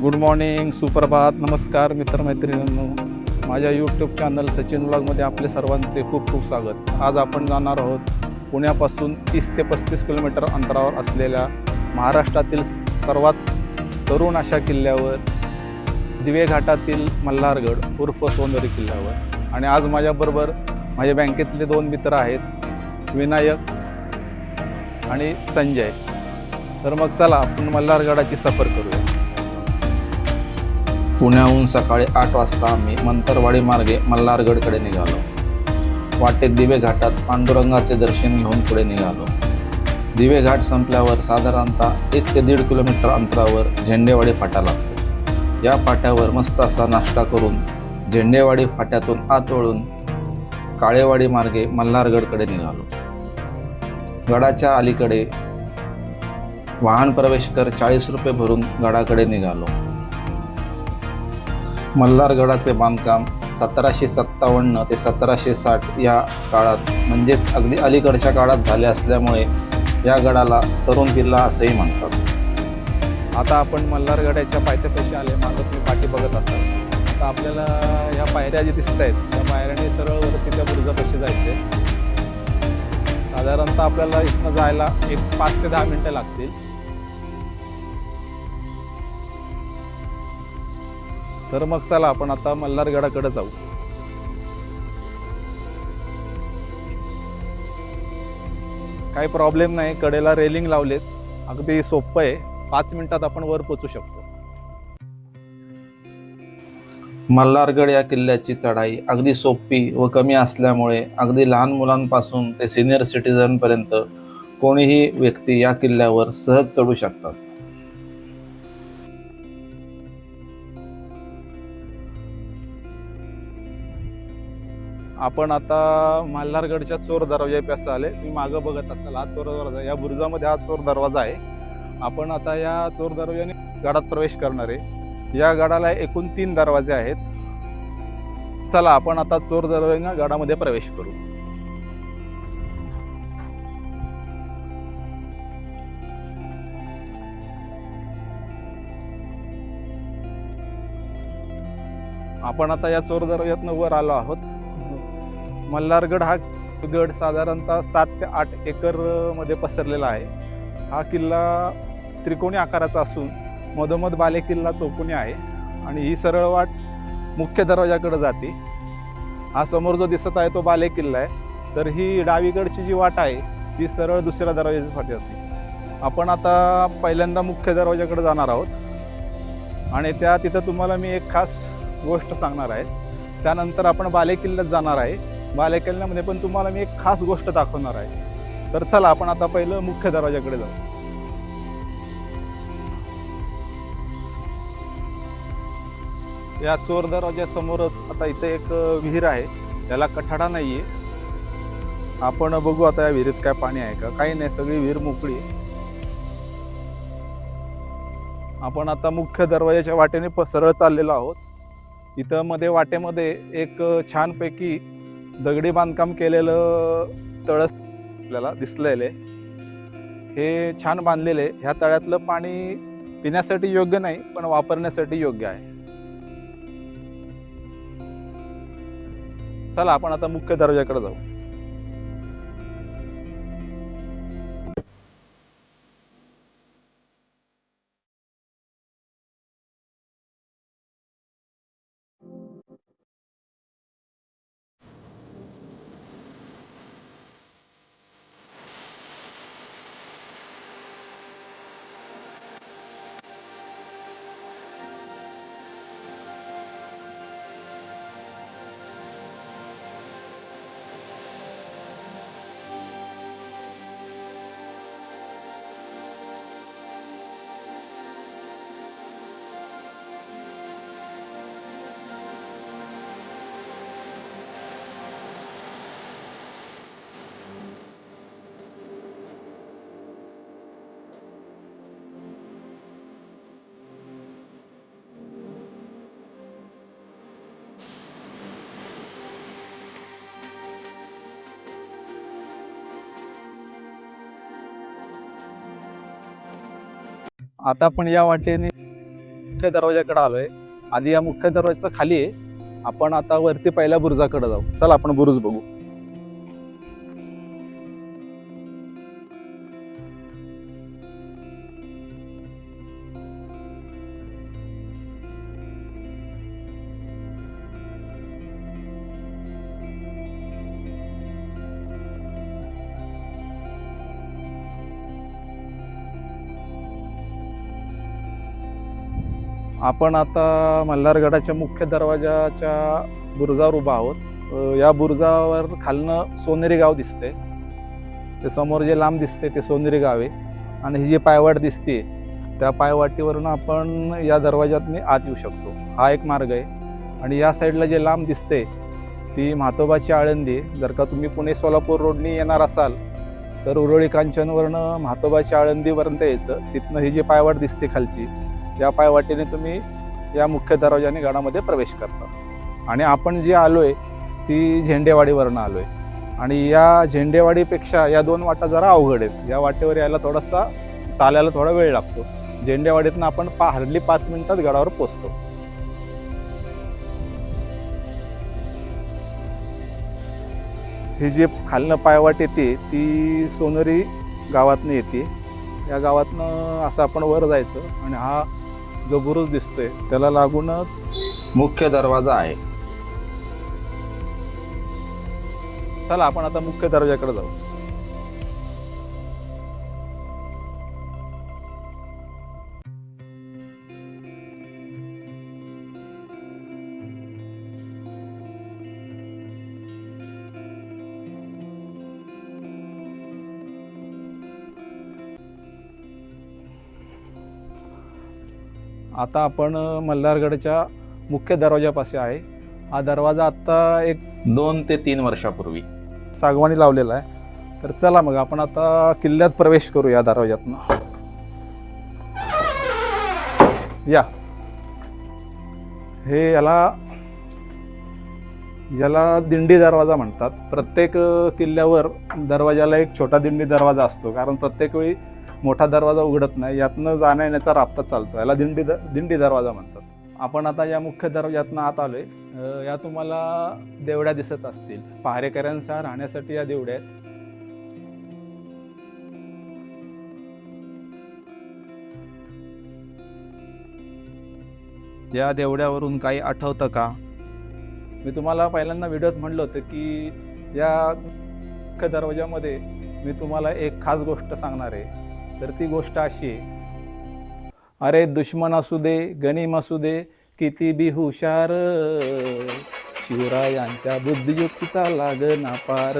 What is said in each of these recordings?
Good morning सुप्रभात नमस्कार मित्रमैत्रिणींनो. माझ्या यूट्यूब चॅनल सचिन ब्लॉगमध्ये आपले सर्वांचे खूप खूप स्वागत. आज आपण जाणार आहोत पुण्यापासून तीस ते पस्तीस किलोमीटर अंतरावर असलेल्या महाराष्ट्रातील सर्वात तरुण अशा किल्ल्यावर दिवे घाटातील मल्हारगड उर्फ सोंदरी किल्ल्यावर. आणि आज माझ्याबरोबर माझ्या बँकेतले दोन मित्र आहेत विनायक आणि संजय. तर मग चला आपण मल्हारगडाची सफर करूया. पुण्याहून सकाळी आठ वाजता आम्ही मंतरवाडी मार्गे मल्हारगडकडे निघालो. वाटेत दिवे घाटात पांडुरंगाचे दर्शन घेऊन पुढे निघालो. दिवे घाट संपल्यावर साधारणतः एक ते दीड किलोमीटर अंतरावर झेंडेवाडी फाटा लागतो. या फाट्यावर मस्त असा नाश्ता करून झेंडेवाडी फाट्यातून आत वळून काळेवाडी मार्गे मल्हारगडकडे निघालो. गडाच्या अलीकडे वाहन प्रवेश कर चाळीस रुपये भरून गडाकडे निघालो. मल्हारगडाचे बांधकाम सतराशे सत्तावन्न ते सतराशे साठ या काळात म्हणजेच अगदी अलीकडच्या काळात झाले असल्यामुळे या गडाला तरुण किल्ला असंही म्हणतात. आता आपण मल्हारगडाच्या पायथ्यापाशी आले मागं तुम्ही पाठी बघत असाल. आता आपल्याला ह्या पायऱ्या जे दिसत आहेत त्या पायऱ्याने सरळ वरती त्या बुरुजापाशी जायचे साधारणतः आपल्याला इथनं जायला एक पाच ते दहा मिनटं लागतील. तर मग चला आपण आता मल्हारगडाकडे जाऊ. काही प्रॉब्लेम नाही कडेला रेलिंग लावलेत. अगदी सोपं आहे. पाच मिनिटात आपण वर पोचू शकतो. मल्हारगड या किल्ल्याची चढाई अगदी सोपी व कमी असल्यामुळे अगदी लहान मुलांपासून ते सिनियर सिटीजनपर्यंत कोणीही व्यक्ती या किल्ल्यावर सहज चढू शकतात. आपण आता मल्हारगडच्या चोर दरवाजापासून आले. तुम्ही मागं बघत असाल हा चोर दरवाजा. या बुरुजामध्ये हा चोर दरवाजा आहे. आपण आता या चोर दरवाजाने गडात प्रवेश करणार आहे. या गडाला एकूण तीन दरवाजे आहेत. चला आपण आता चोर दरवाजा गडामध्ये प्रवेश करू. आपण आता या चोर दरवाज्यातनं वर आलो आहोत. मल्हारगड हा गड साधारणतः सात ते आठ एकरमध्ये पसरलेला आहे. हा किल्ला त्रिकोणी आकाराचा असून मधोमध बाले किल्ला चौकोनी आहे आणि ही सरळ वाट मुख्य दरवाजाकडे जाते. हा समोर जो दिसत आहे तो बाले किल्ला आहे. तर ही डावीकडची जी वाट आहे ती सरळ दुसऱ्या दरवाजाची फाटी जाते. आपण आता पहिल्यांदा मुख्य दरवाजाकडे जाणार आहोत. आणि त्या तिथं तुम्हाला मी एक खास गोष्ट सांगणार आहे. त्यानंतर आपण बाले किल्ल्यात जाणार आहे. बाले पण तुम्हाला मी एक खास गोष्ट दाखवणार आहे. तर चला आपण आता पहिलं मुख्य दरवाजाकडे जाऊ. या चोर दरवाजासमोरच आता इथे एक विहीर आहे. त्याला कठाडा नाही आहे आपण बघू आता या विहिरीत काय पाणी आहे का. काही नाही सगळी विहीर मोकळी आहे. आपण आता मुख्य दरवाजाच्या वाटेने सरळ चाललेलो आहोत. इथं मध्ये वाटेमध्ये एक छानपैकी दगडी बांधकाम केलेलं तळस आपल्याला दिसलेलं आहे. हे छान बांधलेले ह्या तळ्यातलं पाणी पिण्यासाठी योग्य नाही पण वापरण्यासाठी योग्य आहे. चला आपण आता मुख्य दरवाजाकडे जाऊ. आता आपण या वाटेने मुख्य दरवाजाकडे आलोय. आधी या मुख्य दरवाजा खाली आहे. आपण आता वरती पहिल्या बुरुजाकडे जाऊ. चला आपण बुरुज बघू. आपण आता मल्हारगडाच्या मुख्य दरवाजाच्या बुरुजावर उभा आहोत. या बुरुजावर खालनं सोनेरी गाव दिसते ते समोर जे लांब दिसते ते सोनेरी गाव आहे. आणि ही जी पायवाट दिसते त्या पायवाटीवरून आपण या दरवाजातनी आत येऊ शकतो. हा एक मार्ग आहे. आणि या साईडला जे लांब दिसते ती म्हातोबाची आळंदी आहे. जर का तुम्ही पुणे सोलापूर रोडनी येणार असाल तर उरळी कांचनवरनं म्हातोबाची आळंदीपर्यंत यायचं. तिथनं ही जी पायवाट दिसते खालची या पायवाटेने तुम्ही या मुख्य दरवाजाने गडामध्ये प्रवेश करता. आणि आपण जी आहे ती झेंडेवाडीवरनं आहे आणि या झेंडेवाडीपेक्षा या दोन वाटा जरा अवघड आहेत. या वाटेवर यायला थोडासा चालायला थोडा वेळ लागतो. झेंडेवाडीतनं आपण पा हरली पाच मिनिटात गडावर पोचतो. ही जी खालनं पायवाट येते ती सोनरी गावातनं येते. या गावातनं असं आपण वर जायचं आणि हा जो बुरुज दिसतोय त्याला लागूनच मुख्य दरवाजा आहे. चला आपण आता मुख्य दरवाजाकडे जाऊ. आता आपण मल्हारगडच्या मुख्य दरवाजापाशी आहे. हा दरवाजा आत्ता एक दोन ते तीन वर्षापूर्वी सागवानी लावलेला आहे. तर चला मग आपण आता किल्ल्यात प्रवेश करू या दरवाज्यातनं. या. हे याला याला दिंडी दरवाजा म्हणतात. प्रत्येक किल्ल्यावर दरवाजाला एक छोटा दिंडी दरवाजा असतो. कारण प्रत्येक वेळी मोठा दरवाजा उघडत नाही यातनं जाण्या येण्याचा राबता चालतो याला दिंडी द दिंडी दरवाजा म्हणतात. आपण आता या मुख्य दरवाजातनं आत आलो आहे या तुम्हाला देवड्या दिसत असतील. पहारेकऱ्यांसह राहण्यासाठी या देवड्या आहेत. या देवड्यावरून काही आठवतं का? मी तुम्हाला पहिल्यांदा व्हिडिओत म्हणलं होतं की या मुख्य दरवाजामध्ये मी तुम्हाला एक खास गोष्ट सांगणार आहे. तर ती गोष्ट अशी आहे. अरे दुश्मन असू दे गणिम असू दे किती बी हुशार. शिवरायांच्या बुद्धियुक्तीचा लाग ना पार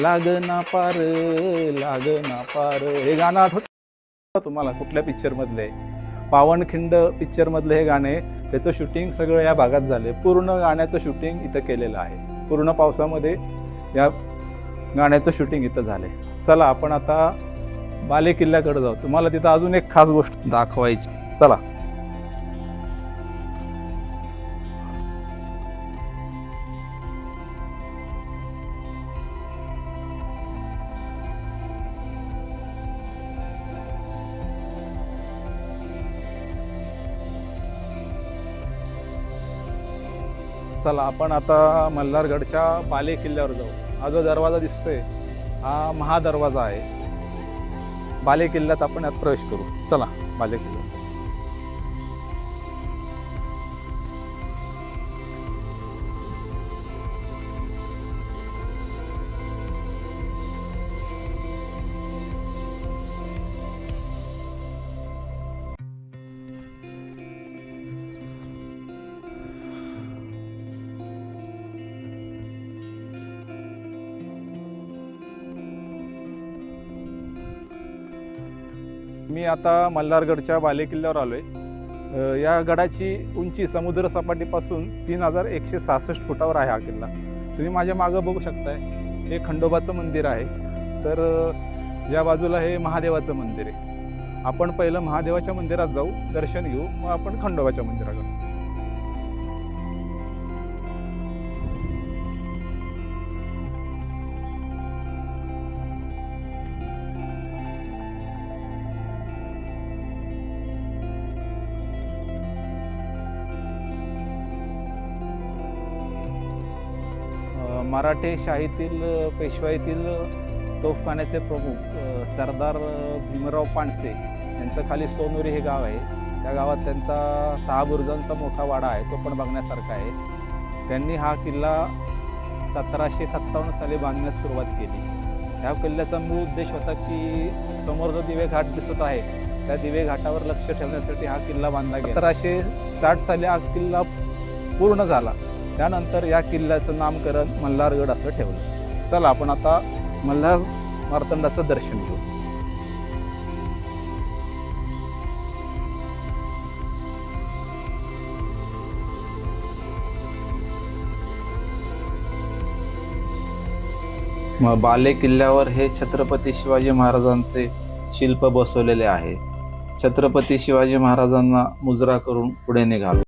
लाग ना पार लाग ना पार. हे गाणं आठवत तुम्हाला कुठल्या पिक्चरमधले पावनखिंड पिक्चरमधलं हे गाणे त्याचं शूटिंग सगळं या भागात झाले. पूर्ण गाण्याचं शूटिंग इथं केलेलं आहे. पूर्ण पावसामध्ये या गाण्याचं शूटिंग इथं झालंय. चला आपण आता बाले किल्ल्याकडे जाऊ. तुम्हाला तिथं अजून एक खास गोष्ट दाखवायची. चला. चला आपण आता मल्हारगडच्या बाले किल्ल्यावर जाऊ. हा जो दरवाजा दिसतोय हा महादरवाजा आहे. बालेकिल्ल्यात आपण यात प्रवेश करू. चला बालेकिल्ल्यात मी आता मल्हारगडच्या बालेकिल्ल्यावर आलो आहे या गडाची उंची समुद्र सपाटीपासून तीन हजार एकशे सहासष्ट फुटावर आहे हा किल्ला. तुम्ही माझ्या मागं बघू शकताय. हे खंडोबाचं मंदिर आहे. तर या बाजूला हे महादेवाचं मंदिर आहे. आपण पहिलं महादेवाच्या मंदिरात जाऊ दर्शन घेऊ मग आपण खंडोबाच्या मंदिरात मराठे शाहीतील पेशवाईतील तोफखान्याचे प्रमुख सरदार भीमराव पांडसे यांचं खाली सोनुरी हे गाव आहे. त्या गावात त्यांचा सहा बुरुजांचा मोठा वाडा आहे तो पण बघण्यासारखा आहे. त्यांनी हा किल्ला सतराशे सत्तावन्न साली बांधण्यास सुरुवात केली. ह्या किल्ल्याचा मूळ उद्देश होता की समोर जो दिवे घाट दिसत आहे त्या दिवे घाटावर लक्ष ठेवण्यासाठी हा किल्ला बांधला गेला. सतराशे साठ साली हा किल्ला पूर्ण झाला. त्यानंतर या किल्ल्याचं नामकरण मल्हारगड असं ठेवलं. चला आपण आता मल्हार मार्तंडाचं दर्शन घेऊ. मग बाले किल्ल्यावर हे छत्रपती शिवाजी महाराजांचे शिल्प बसवलेले आहे. छत्रपती शिवाजी महाराजांना मुजरा करून पुढे निघालो.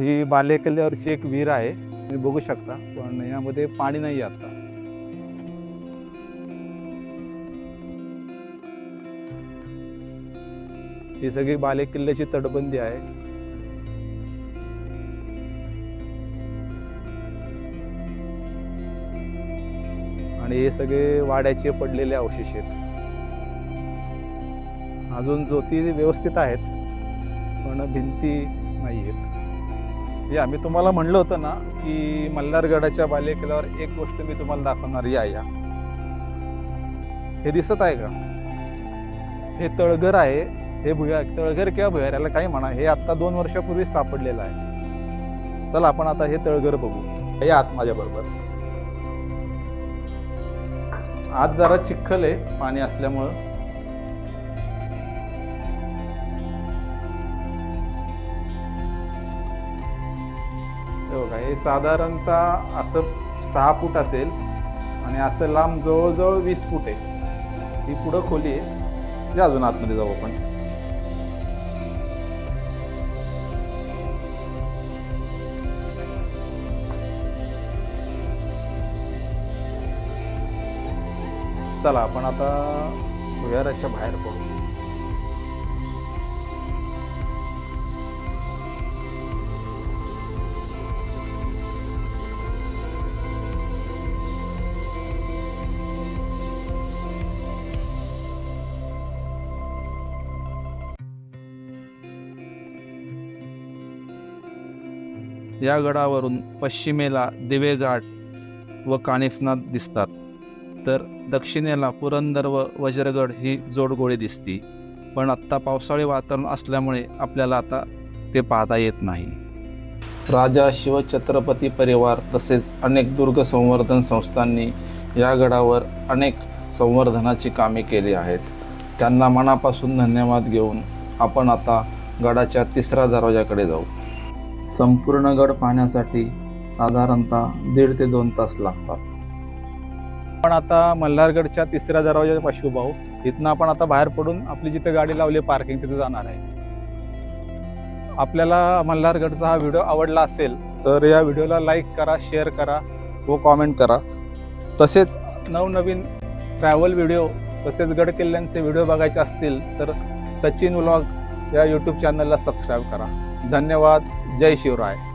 ही बालेकिल्ल्यावरची एक विहीर आहे. तुम्ही बघू शकता पण यामध्ये पाणी नाही आहे आता. ही सगळी बाले किल्ल्याची तटबंदी आहे. आणि हे सगळे वाड्याचे पडलेले अवशेष आहेत. अजून ज्योती व्यवस्थित आहेत पण भिंती नाही आहेत. या मी तुम्हाला म्हणलं होतं ना की मल्हारगडाच्या बालेकिल्ल्यावर एक गोष्ट मी तुम्हाला दाखवणार या या. हे दिसत आहे का? हे तळघर आहे हे भुया तळघर किंवा भुयार याला काही म्हणा हे आत्ता दोन वर्षापूर्वी सापडलेलं आहे. चला आपण आता हे तळघर बघू. या आत माझ्याबरोबर आज जरा चिखल आहे पाणी असल्यामुळं. बघा हे साधारणतः असं सहा फूट असेल आणि असं लांब जवळजवळ वीस फूट आहे. ही पुढं खोली आहे. या अजून आतमध्ये जाऊ आपण. चला आपण आता भुयाराच्या बाहेर पडू. या गडावरून पश्चिमेला दिवेघाट व कानिफनाथ दिसतात. तर दक्षिणेला पुरंदर व वज्रगड ही जोडगोळी दिसती. पण आत्ता पावसाळी वातावरण असल्यामुळे आपल्याला आता ते पाहता येत नाही. राजा शिवछत्रपती परिवार तसेच अनेक दुर्ग संवर्धन संस्थांनी या गडावर अनेक संवर्धनाची कामे केली आहेत. त्यांना मनापासून धन्यवाद घेऊन आपण आता गडाच्या तिसऱ्या दरवाजाकडे जाऊ. संपूर्ण गड पाहण्यासाठी साधारणतः दीड ते दोन तास लागतात. आपण आता मल्हारगडच्या तिसऱ्या दरवाजाच्या पाशी इथनं आपण आता बाहेर पडून आपली जिथे गाडी लावली पार्किंग तिथे जाणार आहे. आपल्याला मल्हारगडचा हा व्हिडिओ आवडला असेल तर या व्हिडिओला लाईक करा शेअर करा व कॉमेंट करा. तसेच नवनवीन ट्रॅव्हल व्हिडिओ तसेच गड किल्ल्यांचे व्हिडिओ बघायचे असतील तर सचिन व्लॉग या यूट्यूब चॅनलला सबस्क्राईब करा. धन्यवाद. जय शिवराय.